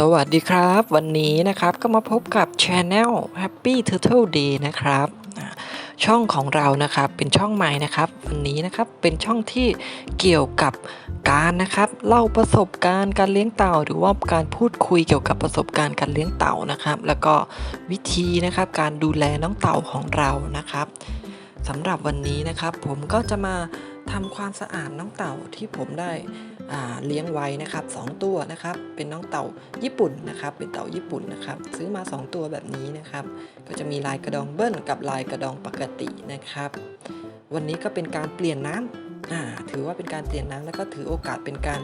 สวัสดีครับ วันนี้นะครับก็มาพบกับ Channel Happy Turtle Day นะครับ ช่องของเรานะครับเป็นช่องใหม่นะครับ วันนี้นะครับเป็นช่องที่เกี่ยวกับการนะครับเล่าประสบการณ์การเลี้ยงเต่า หรือว่าการพูดคุยเกี่ยวกับประสบการณ์การเลี้ยงเต่านะครับ แล้วก็วิธีนะครับการดูแลน้องเต่าของเรานะครับสำหรับวันนี้นะครับ ผมก็จะมาทำความสะอาดน้องเต่าที่ผมได้ เลี้ยงไว้นะครับสองตัวนะครับ เป็นน้องเต่าญี่ปุ่นนะครับ เป็นเต่าญี่ปุ่นนะครับ ซื้อมา 2 ตัวแบบนี้นะครับ ก็จะมีลายกระดองเบิ้ลกับลายกระดองปกตินะครับ วันนี้ก็เป็นการเปลี่ยนน้ำอ่าถือว่าเป็นการเปลี่ยนน้ำแล้วก็ถือโอกาสเป็นการ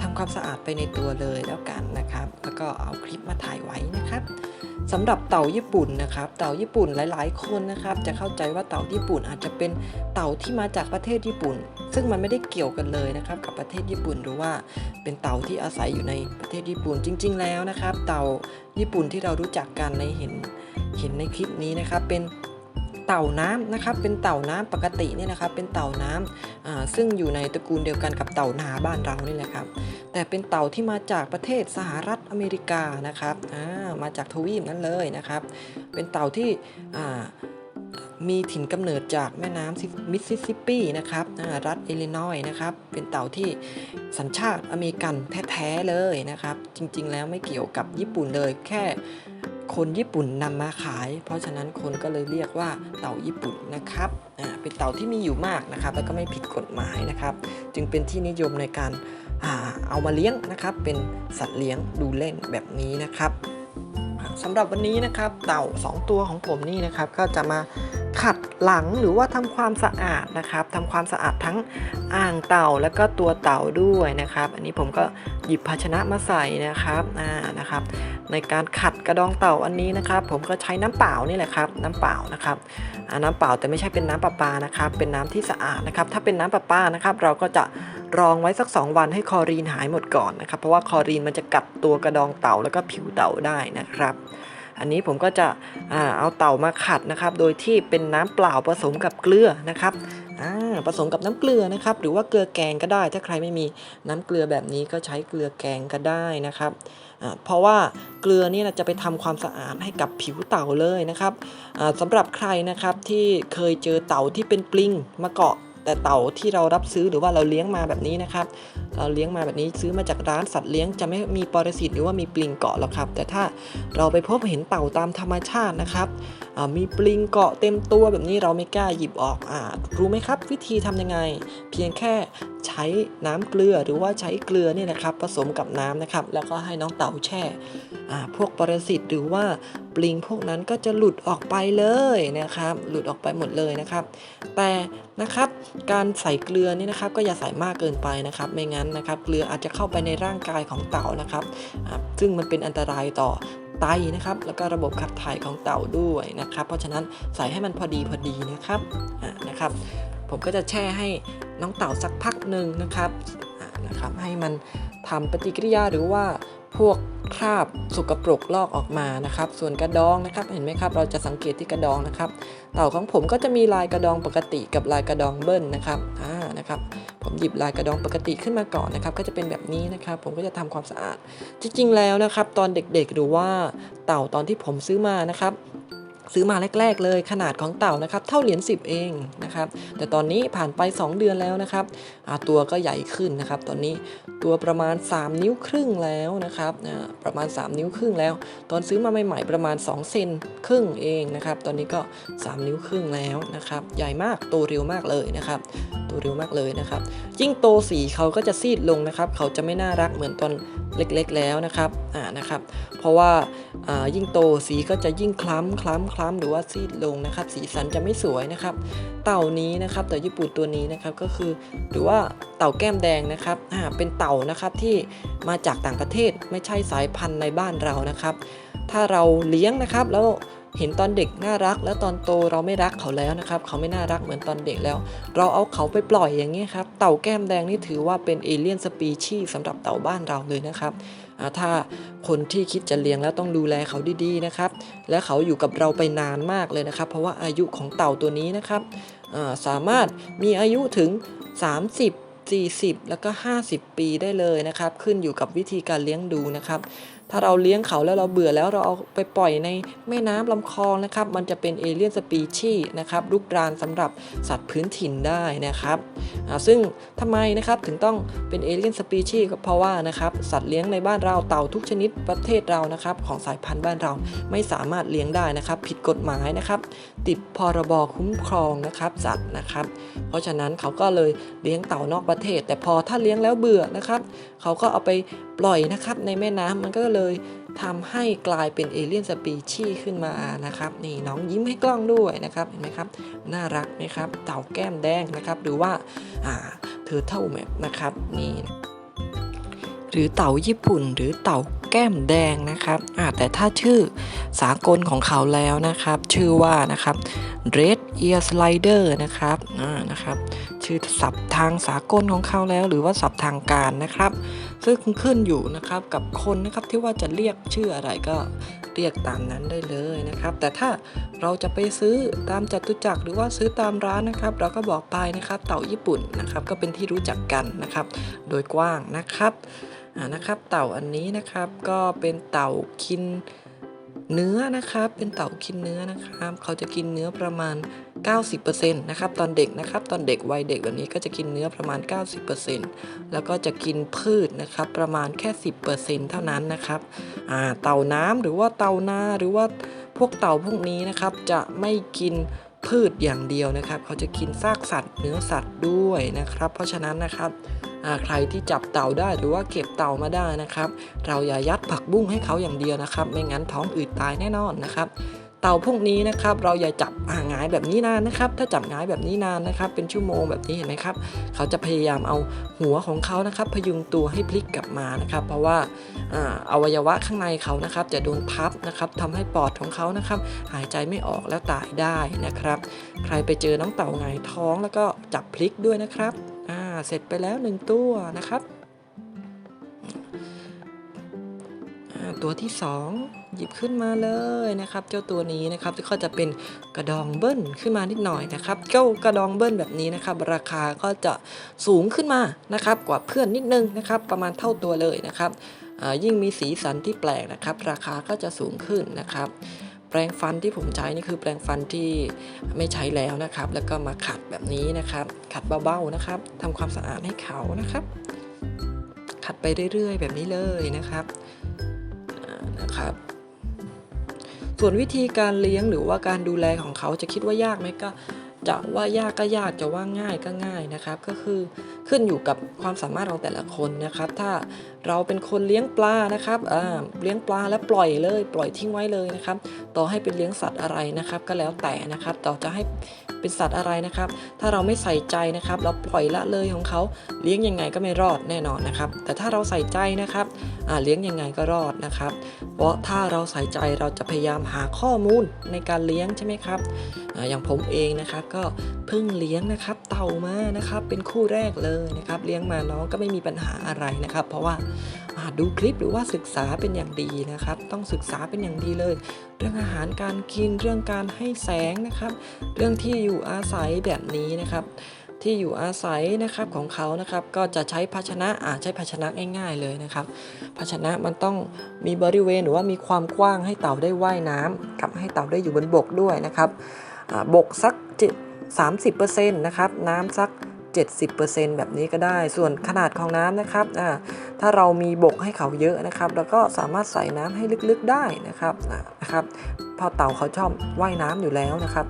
ทำความสะอาดไปในตัวเลยแล้วกันนะครับ แล้วก็เอาคลิปมาถ่ายไว้นะครับ สำหรับเต่าญี่ปุ่นนะครับเต่าญี่ปุ่นหลาย ๆ คนนะครับจะเข้าใจว่าเต่าญี่ปุ่นอาจจะเป็นเต่าที่มาจากประเทศญี่ปุ่น ซึ่งมันไม่ได้เกี่ยวกันเลยนะครับกับประเทศญี่ปุ่นหรือว่าเป็นเต่าที่อาศัยอยู่ในประเทศญี่ปุ่นจริง ๆ แล้วนะครับ เต่าญี่ปุ่นที่เรารู้จักกันในเห็นเห็นในคลิปนี้นะครับเป็น เต่าน้ำนะครับเป็นเต่าน้ำปกติเนี่ยนะครับเป็นเต่าน้ำอ่าซึ่งอยู่ในตระกูลเดียวกันกับเต่านาบ้านเรานี่แหละครับแต่เป็นเต่าที่มาจากประเทศสหรัฐอเมริกานะครับอ่ามาจากทวีปนั้นเลยนะครับ เป็นเต่าที่อ่ามีถิ่นกำเนิดจากแม่น้ำมิสซิสซิปปีนะครับรัฐอิลลินอยส์นะครับ เป็นเต่าที่สัญชาติอเมริกันแท้ ๆ เลยนะครับ จริงๆ แล้วไม่เกี่ยวกับญี่ปุ่นเลยแค่ คนญี่ปุ่นนำมาขาย เพราะฉะนั้นคนก็เลยเรียกว่าเต่าญี่ปุ่นนะครับอ่าเป็นเต่าที่มีอยู่มากนะครับ แล้วก็ไม่ผิดกฎหมายนะครับ จึงเป็นที่นิยมในการอ่าเอามาเลี้ยงนะครับ เป็นสัตว์เลี้ยงดูเล่นแบบนี้นะครับสำหรับวันนี้นะครับ เต่า 2 ตัวของผมนี่นะครับ ก็จะมาขัดหลังหรือว่าทำความสะอาดนะครับทำความสะอาดทั้งอ่างเต่าแล้วก็ตัวเต่าด้วยนะครับ อันนี้ผมก็หยิบภาชนะมาใส่นะครับอ่านะครับ ในการขัดกระดองเต่าอันนี้นะครับ ผมก็ใช้น้ำเปล่านี่แหละครับน้ำเปล่านะครับน้ำเปล่าแต่ไม่ใช่เป็นน้ำประปานะครับ เป็นน้ำที่สะอาดนะครับ ถ้าเป็นน้ำประปานะครับ เราก็จะรองไว้สัก 2 วันให้คอรีนหายหมดก่อนนะครับ เพราะว่าคอรีนมันจะกัดตัวกระดองเต่าแล้วก็ผิวเต่าได้นะครับ อันนี้ผมก็จะเอาเต่ามาขัดนะครับ โดยที่เป็นน้ำเปล่าผสมกับเกลือนะครับ ผสมกับน้ำเกลือนะครับ หรือว่าเกลือแกงก็ได้ ถ้าใครไม่มีน้ำเกลือแบบนี้ก็ใช้เกลือแกงก็ได้นะครับ เพราะว่าเกลือนี่จะไปทำความสะอาดให้กับผิวเต่าเลยนะครับสำสำหรับใครนะครับที่เคยเจอเต่าที่เป็นปลิงมาเกาะ แต่เต่าที่เรารับซื้อหรือว่าเราเลี้ยงมาแบบนี้นะครับเราเลี้ยงมาแบบนี้ซื้อมาจากร้านสัตว์เลี้ยงจะไม่มีปรสิตหรือว่ามีปลิงเกาะหรอกครับ แต่ถ้าเราไปพบเห็นเต่าตามธรรมชาตินะครับมีปลิงเกาะเต็มตัวแบบนี้เราไม่กล้าหยิบออกอรู้ไหมครับวิธีทำยังไง เพียงแค่ใช้น้ำเกลือหรือว่าใช้เกลือเนี่ยนะครับ ผสมกับน้ำนะครับ แล้วก็ให้น้องเต่าแช่พวกปรสิตหรือว่าปลิงพวกนั้นก็จะหลุดออกไปเลยนะครับ หลุดออกไปหมดเลยนะครับ แต่นะครับการใส่เกลือนี่นะครับก็อย่าใส่มากเกินไปนะครับ ไม่งั้นนะครับเกลืออาจจะเข้าไปในร่างกายของเต่านะครับ ซึ่งมันเป็นอันตรายต่อไตนะครับแล้วก็ระบบขับถ่ายของเต่าด้วยนะครับ เพราะฉะนั้นใส่ให้มันพอดีพอดีนะครับอ่านะครับ ผมก็จะแช่ให้น้องเต่าสักพักหนึ่งนะครับอ่านะครับ ให้มันทำปฏิกิริยาหรือว่า พวกคราบสกปรกลอกออกมานะครับ ส่วนกระดองนะครับ เห็นไหมครับ เราจะสังเกตที่กระดองนะครับ เต่าของผมก็จะมีลายกระดองปกติกับลายกระดองเบิ้ลนะครับ อ่า นะครับ ผมหยิบลายกระดองปกติขึ้นมาก่อนนะครับ ก็จะเป็นแบบนี้นะครับ ผมก็จะทำความสะอาด จริงๆแล้วนะครับ ตอนเด็กๆหรือว่าเต่าตอนที่ผมซื้อมานะครับ ซื้อมาแรก ๆ เลยขนาดของเต่านะครับเท่าเหรียญ10 เองนะครับแต่ตอนนี้ผ่านไป 2 เดือนแล้วนะครับตัวก็ใหญ่ขึ้นนะครับ ตอนนี้ตัวประมาณ 3 นิ้วครึ่งแล้วนะครับประมาณ 3 นิ้วครึ่งแล้ว ตอนซื้อมาใหม่ๆประมาณ 2 เซนครึ่งเองนะครับ ตอนนี้ก็ 3 นิ้วครึ่งแล้วนะครับ ใหญ่มากโตเร็วมากเลยนะครับโตเร็วมากเลยนะครับยิ่งโตสีเขาก็จะซีดลงนะครับ เขาจะไม่น่ารักเหมือนตอนเล็กๆแล้วนะครับอ่านะครับ เพราะว่ายิ่งโตสีก็จะยิ่งคล้ำคล้ำคล้ำหรือว่าซีดลงนะครับ สีสันจะไม่สวยนะครับ เต่านี้นะครับเต่าญี่ปุ่นตัวนี้นะครับก็คือหรือว่าเต่าแก้มแดงนะครับอ่าเป็นเต่านะครับที่มาจากต่างประเทศไม่ใช่สายพันธุ์ในบ้านเรานะครับ ถ้าเราเลี้ยงนะครับแล้วเห็นตอนเด็กน่ารัก แล้วตอนโตเราไม่รักเขาแล้วนะครับ เขาไม่น่ารักเหมือนตอนเด็กแล้ว เราเอาเขาไปปล่อยอย่างนี้ยครับ เต่าแก้มแดงนี่ถือว่าเป็นเอเลี่ยนสปีชีส์สำหรับเต่าบ้านเราเลยนะครับ ถ้าคนที่คิดจะเลี้ยงแล้วต้องดูแลเขาดีๆนะครับ และเขาอยู่กับเราไปนานมากเลยนะครับ เพราะว่าอายุของเต่าตัวนี้นะครับสามารถมีอายุถึง 30 40 แล้วก็ 50 ปีได้เลยนะครับ ขึ้นอยู่กับวิธีการเลี้ยงดูนะครับ ถ้าเราเลี้ยงเขาแล้วเราเบื่อแล้วเราเอาไปปล่อยในแม่น้ำลำคลองนะครับ มันจะเป็นเอเลียนสปีชีนะครับลุกรานสำหรับสัตว์พื้นถิ่นได้นะครับอ่าซึ่งทำไมนะครับถึงต้องเป็นเอเลียนสปีชีก็เพราะว่านะครับสัตว์เลี้ยงในบ้านเราเต่าทุกชนิดประเทศเรานะครับของสายพันธุ์บ้านเราไม่สามารถเลี้ยงได้นะครับ ผิดกฎหมายนะครับ ติดพรบคุ้มครองนะครับสัตว์นะครับ เพราะฉะนั้นเขาก็เลยเลี้ยงเต่านอกประเทศ แต่พอถ้าเลี้ยงแล้วเบื่อนะครับ เขาก็เอาไปปล่อยนะครับในแม่น้ำมันก็เลยทำให้กลายเป็นเอเลี่ยนสปีชีส์ขึ้นมานะครับ นี่น้องยิ้มให้กล้องด้วยนะครับเห็นไหมครับ น่ารักไหมครับเต่าแก้มแดงนะครับ หรือว่าอ่าเทอร์เทิลแมปนะครับนี่หรือเต่าญี่ปุ่นหรือเต่าแก้มแดงนะครับอ่าแต่ถ้าชื่อสากลของเขาแล้วนะครับ ชื่อว่านะครับ Red Ear Slider นะครับอ่านะครับ ชื่อศัพท์ทางสากลของเขาแล้ว หรือว่าศัพท์ทางการนะครับ ซึ่งขึ้นอยู่นะครับกับคนนะครับที่ว่าจะเรียกชื่ออะไรก็เรียกตามนั้นได้เลยนะครับ แต่ถ้าเราจะไปซื้อตามจัตุจักรหรือว่าซื้อตามร้านนะครับ เราก็บอกไปนะครับ เต่าญี่ปุ่นนะครับ ก็เป็นที่รู้จักกันนะครับ โดยกว้างนะครับนะครับ เต่าอันนี้นะครับก็เป็นเต่ากิน เนื้อนะครับ เป็นเต่ากินเนื้อนะครับ เขาจะกินเนื้อประมาณ 90%นะครับ ตอนเด็กนะครับ ตอนเด็กวัยเด็กแบบนี้ก็จะกินเนื้อประมาณ 90%แล้วก็จะกินพืชนะครับ ประมาณแค่ 10%เท่านั้นนะครับอ่าเต่าน้ำหรือว่าเต่านาหรือว่าพวกเต่าพวกนี้นะครับ จะไม่กินพืชอย่างเดียวนะครับ เขาจะกินซากสัตว์เนื้อสัตว์ด้วยนะครับ เพราะฉะนั้นนะครับ ใครที่จับเต่าได้หรือว่าเก็บเต่ามาได้นะครับ เราอย่ายัดผักบุ้งให้เขาอย่างเดียวนะครับ ไม่งั้นท้องอืดตายแน่นอนนะครับเต่าพวกนี้นะครับเราอย่าจับอ่างายแบบนี้นานนะครับ ถ้าจับงายแบบนี้นานนะครับ เป็นชั่วโมงแบบนี้เห็นไหมครับ เขาจะพยายามเอาหัวของเขานะครับ พยุงตัวให้พลิกกลับมานะครับ เพราะว่าอาวัยวะข้างในเขานะครับ จะโดนทับนะครับทำให้ปอดของเขานะครับ หายใจไม่ออกแล้วตายได้นะครับ ใครไปเจอน้องเต่าหงายท้องแล้วก็จับพลิกด้วยนะครับ เสร็จไปแล้วหนึ่งตัวนะครับ ตัวที่2หยิบขึ้นมาเลยนะครับ เจ้าตัวนี้นะครับก็จะเป็นกระดองเบิ้ลขึ้นมานิดหน่อยนะครับเจ้ากระดองเบิ้ลแบบนี้นะครับ ราคาก็จะสูงขึ้นมานะครับ กว่าเพื่อนนิดนึงนะครับ ประมาณเท่าตัวเลยนะครับยิ่งมีสีสันที่แปลกนะครับ ราคาก็จะสูงขึ้นนะครับ แปรงฟันที่ผมใช้นี่คือแปรงฟันที่ไม่ใช้แล้วนะครับ แล้วก็มาขัดแบบนี้นะครับ ขัดเบาๆนะครับทำความสะอาดให้เขานะครับ ขัดไปเรื่อยๆ แบบนี้เลยนะครับนะครับ ส่วนวิธีการเลี้ยงหรือว่าการดูแลของเขาจะคิดว่ายากไหมก็จะว่ายากก็ยากจะว่าง่ายก็ง่ายนะครับ ก็คือขึ้นอยู่กับความสามารถของแต่ละคนนะครับ ถ้า เราเป็นคนเลี้ยงปลานะครับอ่าเลี้ยงปลาแล้วปล่อยเลย ปล่อยทิ้งไว้เลยนะครับ ต่อให้เป็นเลี้ยงสัตว์อะไรนะครับ ก็แล้วแต่นะครับต่อจะให้เป็นสัตว์อะไรนะครับ ถ้าเราไม่ใส่ใจนะครับเราปล่อยละเลยของเขาเลี้ยงยังไงก็ไม่รอดแน่นอนนะครับ แต่ถ้าเราใส่ใจนะครับอ่าเลี้ยงยังไงก็รอดนะครับ เพราะถ้าเราใส่ใจเราจะพยายามหาข้อมูลในการเลี้ยงใช่ไหมครับออย่างผมเองนะครับก็เพิ่งเลี้ยงนะครับ เต่ามานะครับ เป็นคู่แรกเลยนะครับ เลี้ยงมาน้องก็ไม่มีปัญหาอะไรนะครับ เพราะว่าดูคลิปหรือว่าศึกษาเป็นอย่างดีนะครับ ต้องศึกษาเป็นอย่างดีเลย เรื่องอาหารการกินเรื่องการให้แสงนะครับ เรื่องที่อยู่อาศัยแบบนี้นะครับ ที่อยู่อาศัยนะครับของเขานะครับ ก็จะใช้ภาชนะอ่าใช้ภาชนะง่าย ๆเลยนะครับ ภาชนะมันต้องมีบริเวณหรือว่ามีความกว้างให้เต่าได้ว่ายน้ำกับให้เต่าได้อยู่บนบกด้วยนะครับบกสักสามสิบเปอร์เซ็นต์นะครับ น้ำสัก 70%แบบนี้ก็ได้ ส่วนขนาดของน้ำนะครับถ้าเรามีบกให้เขาเยอะนะครับ แล้วก็สามารถใส่น้ำให้ลึกๆได้นะครับนะครับเพอเต่าเขาชอบว่ายน้ำอยู่แล้วนะครับ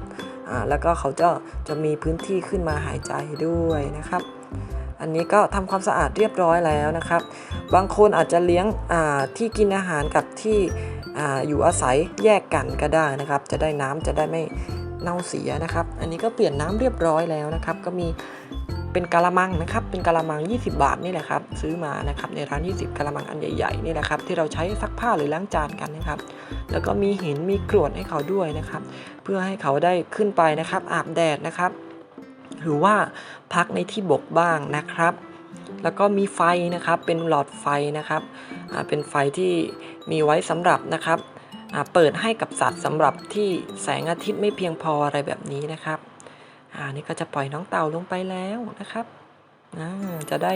แล้วก็เขาจะจะมีพื้นที่ขึ้นมาหายใจด้วยนะครับ อันนี้ก็ทำความสะอาดเรียบร้อยแล้วนะครับ บางคนอาจจะเลี้ยงที่กินอาหารกับที่ออยู่อาศัยแยกกันก็ได้นะครับ จะได้น้ำจะได้ไม่เน่าเสียนะครับ อันนี้ก็เปลี่ยนน้ำเรียบร้อยแล้วนะครับ ก็มี เป็นกะละมังนะครับ เป็นกะละมัง 20 บาทนี่แหละครับ ซื้อมานะครับในร้าน 20กะละมังอันใหญ่ๆนี่แหละครับที่เราใช้ซักผ้าหรือล้างจานกันนะครับ แล้วก็มีหินมีกรวดให้เขาด้วยนะครับ เพื่อให้เขาได้ขึ้นไปนะครับ อาบแดดนะครับ หรือว่าพักในที่บกบ้างนะครับ แล้วก็มีไฟนะครับ เป็นหลอดไฟนะครับเป็นไฟที่มีไว้สำหรับนะครับเปิดให้กับสัตว์สำหรับที่แสงอาทิตย์ไม่เพียงพออะไรแบบนี้นะครับ อ่านี่ก็จะปล่อยน้องเต่าลงไปแล้วนะครับอ่าจะได้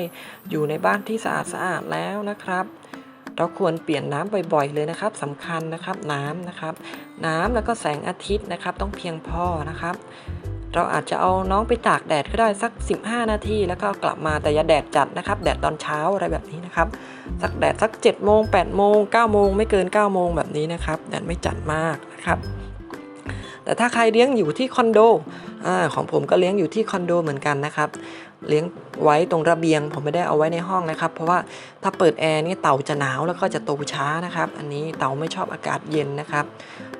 อยู่ในบ้านที่สะอาดสะอาดแล้วนะครับ เราควรเปลี่ยนน้ำบ่อยๆเลยนะครับสำคัญนะครับน้ำนะครับ น้ำแล้วก็แสงอาทิตย์นะครับ ต้องเพียงพอนะครับ เราอาจจะเอาน้องไปตากแดดก็ได้สัก 15 นาทีแล้วก็กลับมาแต่อย่าแดดจัดนะครับ แดดตอนเช้าอะไรแบบนี้นะครับสักแดดสัก7โมง8โมง9โมงไม่เกิน9โมงแบบนี้นะครับแดดไม่จัดมากนะครับ แต่ถ้าใครเลี้ยงอยู่ที่คอนโดอของผมก็เลี้ยงอยู่ที่คอนโดเหมือนกันนะครับ เลี้ยงไว้ตรงระเบียง ผมไม่ได้เอาไว้ในห้องนะครับ เพราะว่าถ้าเปิดแอร์นี่เต่าจะหนาวแล้วก็จะโตช้านะครับ อันนี้เต่าไม่ชอบอากาศเย็นนะครับ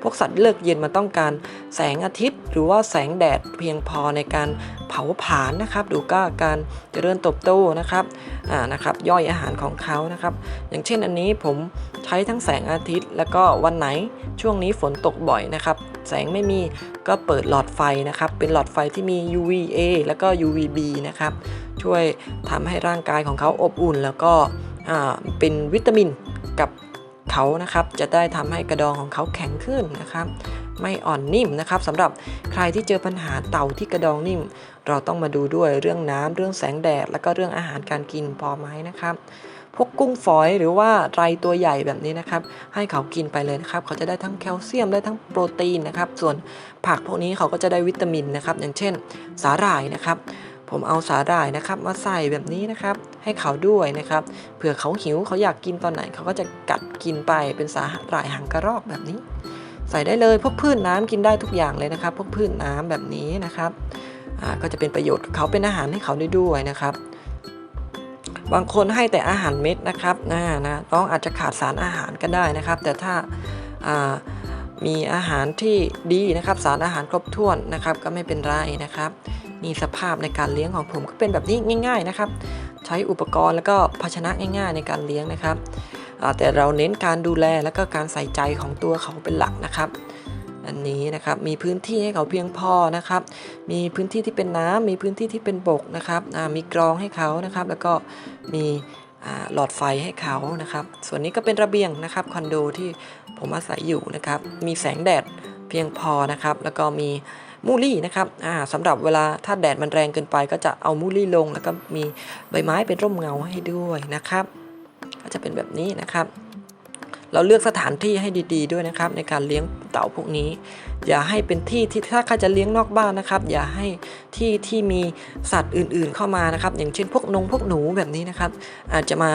พวกสัตว์เลือกเย็นมันต้องการแสงอาทิตย์ หรือว่าแสงแดดเพียงพอในการเผาผลาญนะครับหรือก็การเจริญเติบโตนะครับ อ่า นะครับ ย่อยอาหารของเขานะครับ อย่างเช่นอันนี้ผมใช้ทั้งแสงอาทิตย์ แล้วก็วันไหนช่วงนี้ฝนตกบ่อยนะครับ แสงไม่มีก็เปิดหลอดไฟนะครับ เป็นหลอดไฟที่มี UVA แล้วก็ UVB นะครับ ช่วยทำให้ร่างกายของเขาอบอุ่น แล้วก็เป็นวิตามินกับเขานะครับ จะได้ทำให้กระดองของเขาแข็งขึ้นนะครับ ไม่อ่อนนิ่มนะครับสำหรับใครที่เจอปัญหาเต่าที่กระดองนิ่ม เราต้องมาดูด้วยเรื่องน้ำเรื่องแสงแดด แล้วก็เรื่องอาหารการกินพอไหมนะครับ พวกกุ้งฝอยหรือว่าไรตัวใหญ่แบบนี้นะครับให้เขากินไปเลยนะครับเขาจะได้ทั้งแคลเซียมได้ทั้งโปรตีนนะครับส่วนผักพวกนี้เขาก็จะได้วิตามินนะครับอย่างเช่น สาหร่ายนะครับ ผมเอาสาหร่ายนะครับมาใส่แบบนี้นะครับให้เขาด้วยนะครับเผื่อเขาหิวเขาอยากกินตอนไหนเขาก็จะกัดกินไปเป็นสาหร่ายหางกระรอกแบบนี้ ใส่ได้เลยพวกพืชน้ำกินได้ทุกอย่างเลยนะครับ พวกพืชน้ำแบบนี้นะครับก็จะเป็นประโยชน์เขาเป็นอาหารให้เขาได้ด้วยนะครับ บางคนให้แต่อาหารเม็ดนะครับนะนะน้องอาจจะขาดสารอาหารก็ได้นะครับ แต่ถ้าามีอาหารที่ดีนะครับ สารอาหารครบถ้วนนะครับ ก็ไม่เป็นไรนะครับ นี่สภาพในการเลี้ยงของผมก็เป็นแบบนี้ง่าย ๆนะครับ ใช้อุปกรณ์แล้วก็ภาชนะง่าย ๆ ในการเลี้ยงนะครับแต่เราเน้นการดูแลแล้วก็การใส่ใจของตัวเขาเป็นหลักนะครับ อันนี้นะครับมีพื้นที่ให้เขาเพียงพอนะครับ มีพื้นที่ที่เป็นน้ำมีพื้นที่ที่เป็นบกนะครับมีกรองให้เขานะครับ แล้วก็มีหลอดไฟให้เขานะครับ ส่วนนี้ก็เป็นระเบียงนะครับคอนโดที่ผมอาศัยอยู่นะครับ มีแสงแดดเพียงพอนะครับ แล้วก็มีมูลี่นะครับสำหรับเวลาถ้าแดดมันแรงเกินไป ก็จะเอามูลี่ลง แล้วก็มีใบไม้เป็นร่มเงาให้ด้วยนะครับ ก็จะเป็นแบบนี้นะครับ เราเลือกสถานที่ให้ดีๆด้วยนะครับ ในการเลี้ยงเต่าพวกนี้ อย่าให้เป็นที่ที่ถ้าใครจะเลี้ยงนอกบ้านนะครับ อย่าให้ที่ที่มีสัตว์อื่นๆเข้ามานะครับ อย่างเช่นพวกนงพวกหนูแบบนี้นะครับ อาจจะมา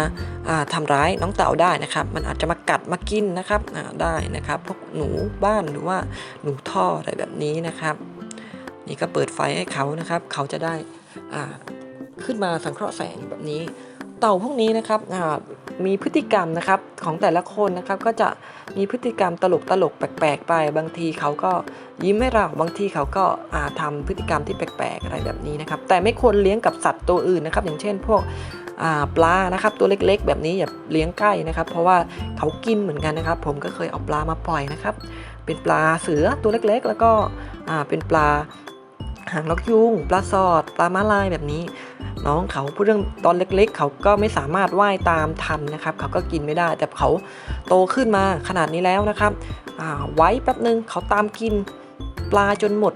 อ่าทำร้ายน้องเต่าได้นะครับ มันอาจจะมากัดมากินนะครับได้นะครับ พวกหนูบ้านหรือว่าหนูท่ออะไรแบบนี้นะครับ นี่ก็เปิดไฟให้เขานะครับ เขาจะได้ขึ้นมาสังเคราะห์แสงแบบนี้ เต่าพวกนี้นะครับอ่า มีพฤติกรรมนะครับของแต่ละคนนะครับก็จะมีพฤติกรรมตลกตลกแปลกๆไป บางทีเขาก็ยิ้มให้เราบางทีเขาก็อาทำพฤติกรรมที่แปลกๆอะไรแบบนี้นะครับ แต่ไม่ควรเลี้ยงกับสัตว์ตัวอื่นนะครับ อย่างเช่นพวกปลานะครับตัวเล็กๆ แบบนี้อย่าเลี้ยงใกล้นะครับ เพราะว่าเขากินเหมือนกันนะครับ ผมก็เคยเอาปลามาปล่อยนะครับ เป็นปลาเสือตัวเล็กๆ แล้วก็เป็นปลา หางนกยุงปลาสอดปลาม้าลายแบบนี้ น้องเขาพูดเรื่องตอนเล็กๆ เขาก็ไม่สามารถว่ายตามทันนะครับ เขาก็กินไม่ได้ แต่เขาโตขึ้นมาขนาดนี้แล้วนะครับอ่าไว้แป๊บนึงเขาตามกินปลาจนหมด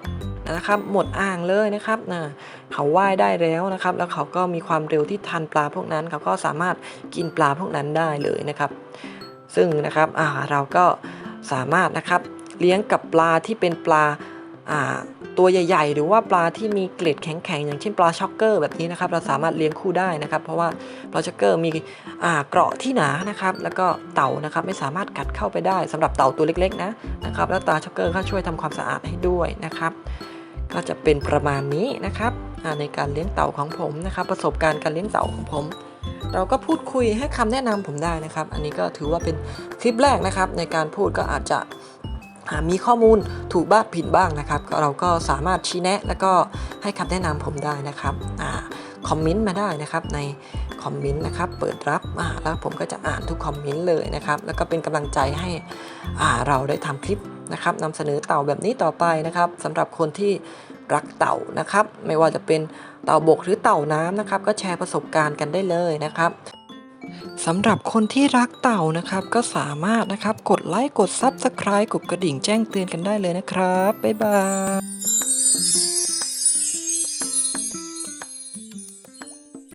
นะครับ หมดอ่างเลยนะครับนะเขาว่ายได้แล้วนะครับ แล้วเขาก็มีความเร็วที่ทันปลาพวกนั้น เขาก็สามารถกินปลาพวกนั้นได้เลยนะครับ ซึ่งนะครับเราก็สามารถนะครับเลี้ยงกับปลาที่เป็นปลา ตัวใหญ่ ๆ หรือว่าปลาที่มีเกล็ดแข็งๆอย่างเช่นปลาช็อกเกอร์แบบนี้นะครับ เราสามารถเลี้ยงคู่ได้นะครับ เพราะว่าปลาช็อกเกอร์มีเกราะที่หนานะครับ แล้วก็เต่านะครับไม่สามารถกัดเข้าไปได้สำหรับเต่าตัวเล็กๆนะนะครับ แล้วตาช็อกเกอร์เขาช่วยทำความสะอาดให้ด้วยนะครับ ก็จะเป็นประมาณนี้นะครับในการเลี้ยงเต่าของผมนะครับ ประสบการณ์การเลี้ยงเต่าของผมเราก็พูดคุยให้คำแนะนำผมได้นะครับ อันนี้ก็ถือว่าเป็นคลิปแรกนะครับ ในการพูดก็อาจจะ มีข้อมูลถูกบ้างผิดบ้างนะครับ เราก็สามารถชี้แนะ แล้วก็ให้คำแนะนำผมได้นะครับอคอมเมนต์มาได้นะครับในคอมเมนต์นะครับเปิดรับแล้วผมก็จะอ่านทุกคอมเมนต์เลยนะครับ แล้วก็เป็นกำลังใจให้เราได้ทำคลิปนะครับนำเสนอเต่าแบบนี้ต่อไปนะครับสำหรับคนที่รักเต่านะครับ ไม่ว่าจะเป็นเต่าบกหรือเต่าน้ำนะครับ ก็แชร์ประสบการณ์กันได้เลยนะครับ สำหรับคนที่รักเต่านะครับ ก็สามารถนะครับกดไลค์กด Subscribe กดกระดิ่งแจ้งเตือนกันได้เลยนะครับ บ๊ายบาย